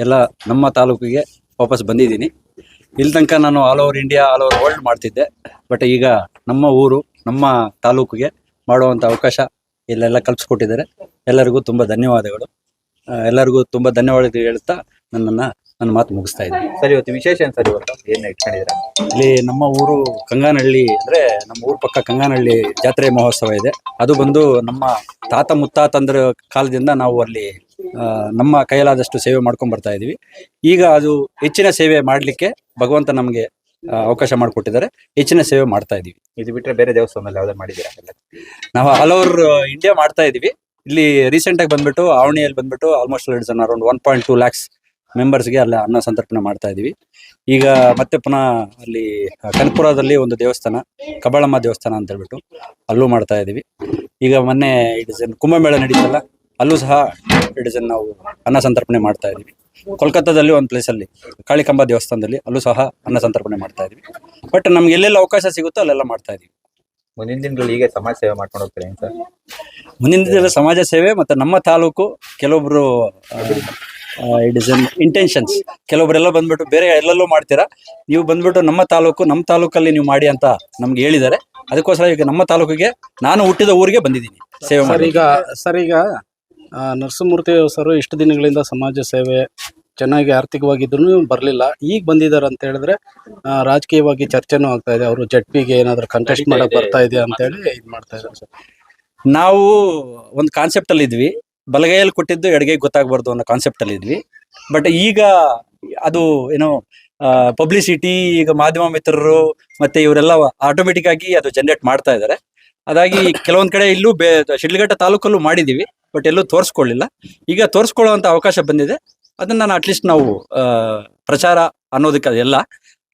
ಎಲ್ಲ ನಮ್ಮ ತಾಲೂಕಿಗೆ ವಾಪಸ್ ಬಂದಿದ್ದೀನಿ. ಇಲ್ಲಿ ತನಕ ನಾನು all over India all over world ಮಾಡ್ತಿದ್ದೆ. ಬಟ್ ಈಗ ನಮ್ಮ ಊರು, ನಮ್ಮ ತಾಲೂಕಿಗೆ ಮಾಡುವಂಥ ಅವಕಾಶ ಇಲ್ಲೆಲ್ಲ ಕಲ್ಪಿಸ್ಕೊಟ್ಟಿದ್ದಾರೆ. ಎಲ್ಲರಿಗೂ ತುಂಬ ಧನ್ಯವಾದಗಳು. ಎಲ್ಲರಿಗೂ ತುಂಬ ಧನ್ಯವಾದ ಹೇಳ್ತಾ ನನ್ನನ್ನು ನನ್ನ ಮಾತು ಮುಗಿಸ್ತಾ ಇದ್ದೀನಿ. ಸರ್ ಇವತ್ತು ವಿಶೇಷ ಏನ್ ಸರ್ ಇವತ್ತು? ಏನ್ ಇಟ್ಕೊಂಡಿದ್ದೀರಾ ಇಲ್ಲಿ ನಮ್ಮ ಊರು ಕಂಗಾನಹಳ್ಳಿ ಅಂದ್ರೆ ನಮ್ಮ ಊರ್ ಪಕ್ಕ ಕಂಗಾನಹಳ್ಳಿ ಜಾತ್ರೆ ಮಹೋತ್ಸವ ಇದೆ. ಅದು ಬಂದು ನಮ್ಮ ತಾತ ಮುತ್ತಾತಂದ್ರ ಕಾಲದಿಂದ ನಾವು ಅಲ್ಲಿ ಆ, ನಮ್ಮ ಕೈಲಾದಷ್ಟು ಸೇವೆ ಮಾಡ್ಕೊಂಡ್ ಬರ್ತಾ ಇದೀವಿ. ಈಗ ಅದು ಹೆಚ್ಚಿನ ಸೇವೆ ಮಾಡ್ಲಿಕ್ಕೆ ಭಗವಂತ ನಮಗೆ ಆ, ಅವಕಾಶ ಮಾಡಿಕೊಟ್ಟಿದ್ದಾರೆ. ಹೆಚ್ಚಿನ ಸೇವೆ ಮಾಡ್ತಾ ಇದೀವಿ. ಇದು ಬಿಟ್ರೆ ಬೇರೆ ದೇವಸ್ಥಾನದಲ್ಲಿ ಯಾವ್ದಾರು ಮಾಡಿದ್ದೀರಾ? ಎಲ್ಲ ನಾವು ಆಲ್ ಓವರ್ ಇಂಡಿಯಾ ಮಾಡ್ತಾ ಇದೀವಿ. ಇಲ್ಲಿ ರೀಸೆಂಟ್ ಆಗಿ ಬಂದ್ಬಿಟ್ಟು ಆವಣಿಯಲ್ಲಿ ಬಂದ್ಬಿಟ್ಟು almost around one point two lakhs ಮೆಂಬರ್ಸ್ಗೆ ಅಲ್ಲಿ ಅನ್ನ ಸಂತರ್ಪಣೆ ಮಾಡ್ತಾ ಇದೀವಿ. ಈಗ ಮತ್ತೆ ಪುನಃ ಅಲ್ಲಿ ಕನಕಪುರದಲ್ಲಿ ಒಂದು ದೇವಸ್ಥಾನ ಕಬಾಳಮ್ಮ ದೇವಸ್ಥಾನ ಅಂತ ಹೇಳ್ಬಿಟ್ಟು ಅಲ್ಲೂ ಮಾಡ್ತಾ ಇದೀವಿ. ಈಗ ಮೊನ್ನೆ ಇಡಿಸನ್ ಕುಂಭಮೇಳ ನಡೀತಲ್ಲ ಅಲ್ಲೂ ಸಹ ಇಡಿಸನ್ ನಾವು ಅನ್ನ ಸಂತರ್ಪಣೆ ಮಾಡ್ತಾ ಇದೀವಿ. ಕೋಲ್ಕತ್ತಾದಲ್ಲಿ ಒಂದು ಪ್ಲೇಸಲ್ಲಿ ಕಾಳಿಕಂಬ ದೇವಸ್ಥಾನದಲ್ಲಿ ಅಲ್ಲೂ ಸಹ ಅನ್ನ ಸಂತರ್ಪಣೆ ಮಾಡ್ತಾ ಇದೀವಿ. ಬಟ್ ನಮ್ಗೆ ಎಲ್ಲೆಲ್ಲ ಅವಕಾಶ ಸಿಗುತ್ತೋ ಅಲ್ಲೆಲ್ಲ ಮಾಡ್ತಾ ಇದೀವಿ. ಮುಂದಿನ ದಿನಗಳಲ್ಲಿ ಹೀಗೆ ಸಮಾಜ ಸೇವೆ ಮಾಡ್ಕೊಂಡು ಹೋಗ್ತೀರಾ ಸರ್? ಮುಂದಿನ ದಿನದಲ್ಲಿ ಸಮಾಜ ಸೇವೆ ಮತ್ತೆ ನಮ್ಮ ತಾಲೂಕು ಕೆಲವೊಬ್ರು ಇಟ್ ಇಸ್ ಇಂಟೆನ್ಷನ್ಸ್ ಕೆಲವೊಬ್ಬರೆಲ್ಲ ಬಂದ್ಬಿಟ್ಟು ಬೇರೆ ಎಲ್ಲೆಲ್ಲೋ ಮಾಡ್ತೀರಾ? ನೀವು ಬಂದ್ಬಿಟ್ಟು ನಮ್ಮ ತಾಲೂಕು ನಮ್ಮ ತಾಲೂಕಲ್ಲಿ ನೀವು ಮಾಡಿ ಅಂತ ನಮ್ಗೆ ಹೇಳಿದ್ದಾರೆ. ಅದಕ್ಕೋಸ್ಕರ ಈಗ ನಮ್ಮ ತಾಲೂಕಿಗೆ ನಾನು ಹುಟ್ಟಿದ ಊರಿಗೆ ಬಂದಿದ್ದೀನಿ. ಸೇವೆ ಸರ್ ಮಾಡಿ. ಈಗ ಸರ್ ಈಗ ನರಸಿಂಹಮೂರ್ತಿ ಸರ್ ಇಷ್ಟು ದಿನಗಳಿಂದ ಸಮಾಜ ಸೇವೆ ಚೆನ್ನಾಗಿ ಆರ್ಥಿಕವಾಗಿದ್ರು ಬರಲಿಲ್ಲ. ಈಗ ಬಂದಿದ್ದಾರೆ ಅಂತ ಹೇಳಿದ್ರೆ ರಾಜಕೀಯವಾಗಿ ಚರ್ಚೆನೂ ಆಗ್ತಾ ಇದೆ. ಅವರು ಜಡ್ಪಿಗೆ ಏನಾದರೂ ಕಂಟೆಸ್ಟ್ ಮಾಡಕ್ ಬರ್ತಾ ಇದೆಯಾ ಅಂತ ಹೇಳಿ ಇದು ಮಾಡ್ತಾ ಇದ್ದಾರೆ ಸರ್. ನಾವು ಒಂದು ಕಾನ್ಸೆಪ್ಟ್ ಅಲ್ಲಿ ಇದ್ವಿ ಬಲಗೈಯಲ್ಲಿ ಕೊಟ್ಟಿದ್ದು ಎಡಗೈ ಗೊತ್ತಾಗಬಾರ್ದು ಅನ್ನೋ ಕಾನ್ಸೆಪ್ಟ್ ಅಲ್ಲಿ ಇದ್ವಿ. ಬಟ್ ಈಗ ಅದು ಏನೋ ಪಬ್ಲಿಸಿಟಿ ಈಗ ಮಾಧ್ಯಮ ಮಿತ್ರರು ಮತ್ತೆ ಇವರೆಲ್ಲ ಆಟೋಮೆಟಿಕ್ ಆಗಿ ಅದು ಜನರೇಟ್ ಮಾಡ್ತಾ ಇದ್ದಾರೆ. ಅದಾಗಿ ಕೆಲವೊಂದ್ ಕಡೆ ಇಲ್ಲೂ ಬೇ ಶಿಡ್ಲಘಟ್ಟ ತಾಲೂಕಲ್ಲೂ ಮಾಡಿದೀವಿ ಬಟ್ ಎಲ್ಲೂ ತೋರಿಸ್ಕೊಳ್ಳಿಲ್ಲ. ಈಗ ತೋರಿಸ್ಕೊಳ್ಳುವಂತ ಅವಕಾಶ ಬಂದಿದೆ. ಅದನ್ನ ನಾನು ಅಟ್ಲೀಸ್ಟ್ ನಾವು ಪ್ರಚಾರ ಅನ್ನೋದಕ್ಕೆ ಅದೆಲ್ಲ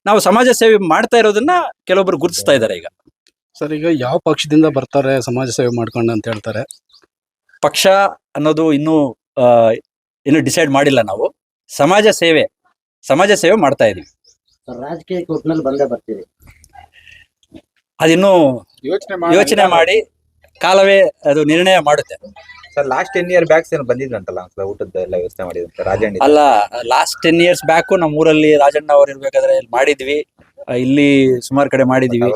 ನಾವು ಸಮಾಜ ಸೇವೆ ಮಾಡ್ತಾ ಇರೋದನ್ನ ಕೆಲವೊಬ್ರು ಗುರುತಿಸ್ತಾ ಇದ್ದಾರೆ ಈಗ. ಸರ್ ಈಗ ಯಾವ ಪಕ್ಷದಿಂದ ಬರ್ತಾರೆ ಸಮಾಜ ಸೇವೆ ಮಾಡ್ಕೊಂಡು ಅಂತ ಹೇಳ್ತಾರೆ? ಪಕ್ಷ ಅನ್ನೋದು ಇನ್ನೂ ಆ, ಇನ್ನೂ ಡಿಸೈಡ್ ಮಾಡಿಲ್ಲ ನಾವು. ಸಮಾಜ ಸೇವೆ ಸಮಾಜ ಸೇವೆ ಮಾಡ್ತಾ ಇದೀವಿ. ರಾಜಕೀಯಕ್ಕೆ ಒಟ್ನಲ್ಲಿ ಬಂದೇ ಬರ್ತೀವಿ ಅದಿನ್ನೂ ಯೋಚನೆ ಯೋಚನೆ ಮಾಡಿ ಕಾಲವೇ ಅದು ನಿರ್ಣಯ ಮಾಡುತ್ತೆ. Sir last ten year backs ಏನು ಬಂದಿದ್ರಂತಲ್ಲ ಒಂದ್ಸಲ ಊಟದ ಎಲ್ಲ ವ್ಯವಸ್ಥೆ ಮಾಡಿದಂತ ರಾಜಣ್ಣ ಅಲ್ಲ ಲಾಸ್ಟ್ ಟೆನ್ ಇಯರ್ಸ್ ಬ್ಯಾಕು ನಮ್ಮ ಊರಲ್ಲಿ ರಾಜಣ್ಣ ಅವ್ರು ಇರ್ಬೇಕಾದ್ರೆ ಇಲ್ಲಿ ಮಾಡಿದ್ವಿ. ಇಲ್ಲಿ ಸುಮಾರು ಕಡೆ ಮಾಡಿದ್ವಿ.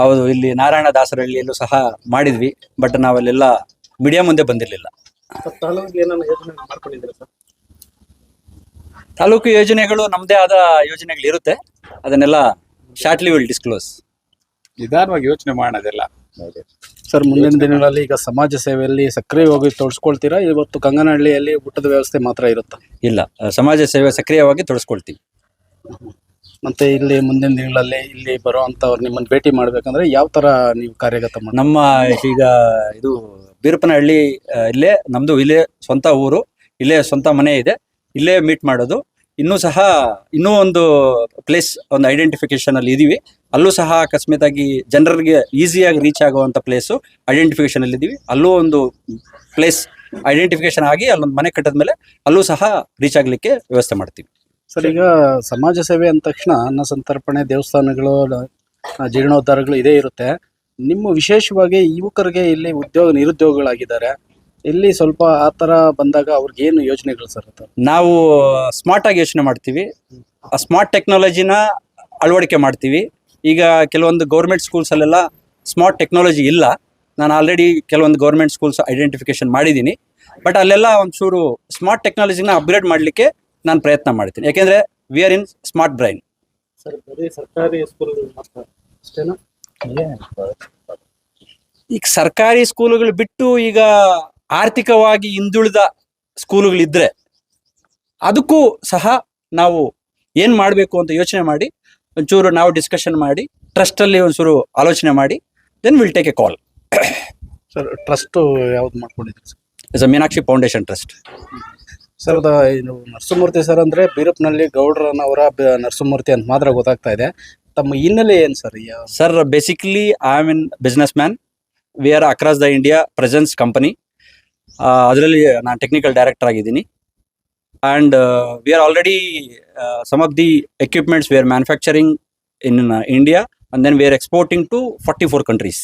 ಹೌದು ಇಲ್ಲಿ ನಾರಾಯಣ ದಾಸರಹಳ್ಳಿಯಲ್ಲೂ ಸಹ ಮಾಡಿದ್ವಿ. ಬಟ್ ನಾವಲ್ಲೆಲ್ಲ ಮೀಡಿಯಾ ಮುಂದೆ ಬಂದಿರಲಿಲ್ಲ. ತಾಲೂಕಿಗೆ ಏನಾದ್ರು ಯೋಜನೆ ಮಾಡ್ಕೊಂಡಿದ್ದೀರಾ ಸರ್? ತಾಲೂಕು ಯೋಜನೆಗಳು ನಮ್ದೇ ಆದ ಯೋಜನೆಗಳು ಇರುತ್ತೆ ಅದನ್ನೆಲ್ಲ ಶಾರ್ಟ್ಲಿ ವಿಲ್ ಡಿಸ್ಕ್ಲೋಸ್ ನಿಧಾನವಾಗಿ ಯೋಚನೆ ಮಾಡೋದಿಲ್ಲ. ಸರ್ ಮುಂದಿನ ದಿನಗಳಲ್ಲಿ ಈಗ ಸಮಾಜ ಸೇವೆಯಲ್ಲಿ ಸಕ್ರಿಯವಾಗಿ ತೊಡಸ್ಕೊಳ್ತೀರಾ? ಇವತ್ತು ಕಂಗನಹಳ್ಳಿಯಲ್ಲಿ ಊಟದ ವ್ಯವಸ್ಥೆ ಮಾತ್ರ ಇರುತ್ತಾ? ಇಲ್ಲ ಸಮಾಜ ಸೇವೆ ಸಕ್ರಿಯವಾಗಿ ತೊಡಸ್ಕೊಳ್ತೀವಿ. ಮತ್ತೆ ಇಲ್ಲಿ ಮುಂದಿನ ದಿನಗಳಲ್ಲಿ ಇಲ್ಲಿ ಬರುವಂತವ್ರು ನಿಮ್ಮನ್ನ ಭೇಟಿ ಮಾಡ್ಬೇಕಂದ್ರೆ ಯಾವ ತರ ನೀವು ಕಾರ್ಯಗತ ಮಾಡಿ ನಮ್ಮ ಈಗ ಇದು ಬೀರಪ್ಪನಹಳ್ಳಿ ಇಲ್ಲೇ, ನಮ್ದು ಇಲ್ಲೇ ಸ್ವಂತ ಊರು, ಇಲ್ಲೇ ಸ್ವಂತ ಮನೆ ಇದೆ, ಇಲ್ಲೇ ಮೀಟ್ ಮಾಡೋದು. ಇನ್ನೂ ಸಹ, ಇನ್ನೂ ಒಂದು ಪ್ಲೇಸ್ ಒಂದು ಐಡೆಂಟಿಫಿಕೇಶನ್ ಅಲ್ಲಿ ಇದೀವಿ. ಅಲ್ಲೂ ಸಹ ಅಕಸ್ಮಾತಾಗಿ ಜನರಿಗೆ ಈಸಿಯಾಗಿ ರೀಚ್ ಆಗುವಂತ ಪ್ಲೇಸು ಐಡೆಂಟಿಫಿಕೇಶನ್ ಅಲ್ಲಿ ಇದೀವಿ. ಅಲ್ಲೂ ಒಂದು ಪ್ಲೇಸ್ ಐಡೆಂಟಿಫಿಕೇಶನ್ ಆಗಿ ಅಲ್ಲೊಂದು ಮನೆ ಕಟ್ಟದ ಮೇಲೆ ಅಲ್ಲೂ ಸಹ ರೀಚ್ ಆಗ್ಲಿಕ್ಕೆ ವ್ಯವಸ್ಥೆ ಮಾಡ್ತೀವಿ. ಸರ್, ಈಗ ಸಮಾಜ ಸೇವೆ ಅಂದ ತಕ್ಷಣ ಅನ್ನ ಸಂತರ್ಪಣೆ, ದೇವಸ್ಥಾನಗಳು ಜೀರ್ಣೋದ್ಧಾರಗಳು ಇದೇ ಇರುತ್ತೆ. ನಿಮ್ಮ ವಿಶೇಷವಾಗಿ ಯುವಕರಿಗೆ ಇಲ್ಲಿ ಉದ್ಯೋಗ, ನಿರುದ್ಯೋಗಗಳಾಗಿದ್ದಾರೆ. ಇಲ್ಲಿ ಸ್ವಲ್ಪ ಆ ತರ ಬಂದಾಗ ಅವ್ರಿಗೆ ಏನು ಯೋಜನೆಗಳು ಸರ್ ನಾವು ಸ್ಮಾರ್ಟ್ ಆಗಿ ಯೋಚನೆ ಮಾಡ್ತೀವಿ. ಆ ಸ್ಮಾರ್ಟ್ ಟೆಕ್ನಾಲಜಿನ ಅಳವಡಿಕೆ ಮಾಡ್ತೀವಿ. ಈಗ ಕೆಲವೊಂದು ಗೌರ್ಮೆಂಟ್ ಸ್ಕೂಲ್ಸ್ ಅಲ್ಲೆಲ್ಲ ಸ್ಮಾರ್ಟ್ ಟೆಕ್ನಾಲಜಿ ಇಲ್ಲ. ನಾನು ಆಲ್ರೆಡಿ ಕೆಲವೊಂದು ಗೌರ್ಮೆಂಟ್ ಸ್ಕೂಲ್ಸ್ ಐಡೆಂಟಿಫಿಕೇಶನ್ ಮಾಡಿದ್ದೀನಿ. ಬಟ್ ಅಲ್ಲೆಲ್ಲ ಒಂಚೂರು ಸ್ಮಾರ್ಟ್ ಟೆಕ್ನಾಲಜಿನ ಅಪ್ಗ್ರೇಡ್ ಮಾಡಲಿಕ್ಕೆ ನಾನು ಪ್ರಯತ್ನ ಮಾಡ್ತೀನಿ. ಯಾಕೆಂದ್ರೆ we are in smart brain sir ಬರೀ ಸರ್ಕಾರಿ ಸ್ಕೂಲ್ ಅಷ್ಟೇನಾ? ಈಗ ಸರ್ಕಾರಿ ಸ್ಕೂಲುಗಳು ಬಿಟ್ಟು ಈಗ ಆರ್ಥಿಕವಾಗಿ ಹಿಂದುಳಿದ ಸ್ಕೂಲುಗಳಿದ್ರೆ ಅದಕ್ಕೂ ಸಹ ನಾವು ಏನ್ ಮಾಡಬೇಕು ಅಂತ ಯೋಚನೆ ಮಾಡಿ ಒಂಚೂರು ನಾವು ಡಿಸ್ಕಷನ್ ಮಾಡಿ ಟ್ರಸ್ಟ್ ಅಲ್ಲಿ ಒಂಚೂರು ಆಲೋಚನೆ ಮಾಡಿ then will take a call sir trust ಯಾವ್ದು ಮಾಡ್ಕೊಂಡಿದ್ರಿ sir? Is a Meenakshi foundation trust sir, ಇದು ನರಸಿಂಹಮೂರ್ತಿ ಸರ್ ಅಂದ್ರೆ ಬೀರಪ್ಪನಲ್ಲಿ ಗೌಡ್ರನವರ ನರಸಿಂಹಮೂರ್ತಿ ಅಂತ ಮಾತ್ರ ಗೊತ್ತಾಗ್ತಾ ಇದೆ ತಮ್ಮ ಹಿನ್ನೆಲೆ ಏನ್ sir sir basically I am in business man we are across the India presence company ಅದರಲ್ಲಿ ನಾನು ಟೆಕ್ನಿಕಲ್ ಡೈರೆಕ್ಟರ್ ಆಗಿದ್ದೀನಿ. And we are already some of the equipments we are manufacturing in India and then we are exporting to forty four countries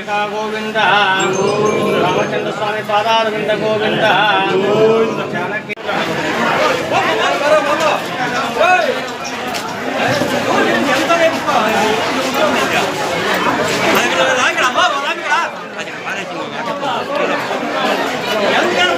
ರಾಮಟೇಕ Govinda Ramachandra Swami ಪಾದಾರವಿಂದ ಗೋವಿಂದ ಚಾಣಕ್ಯ ಎಂತ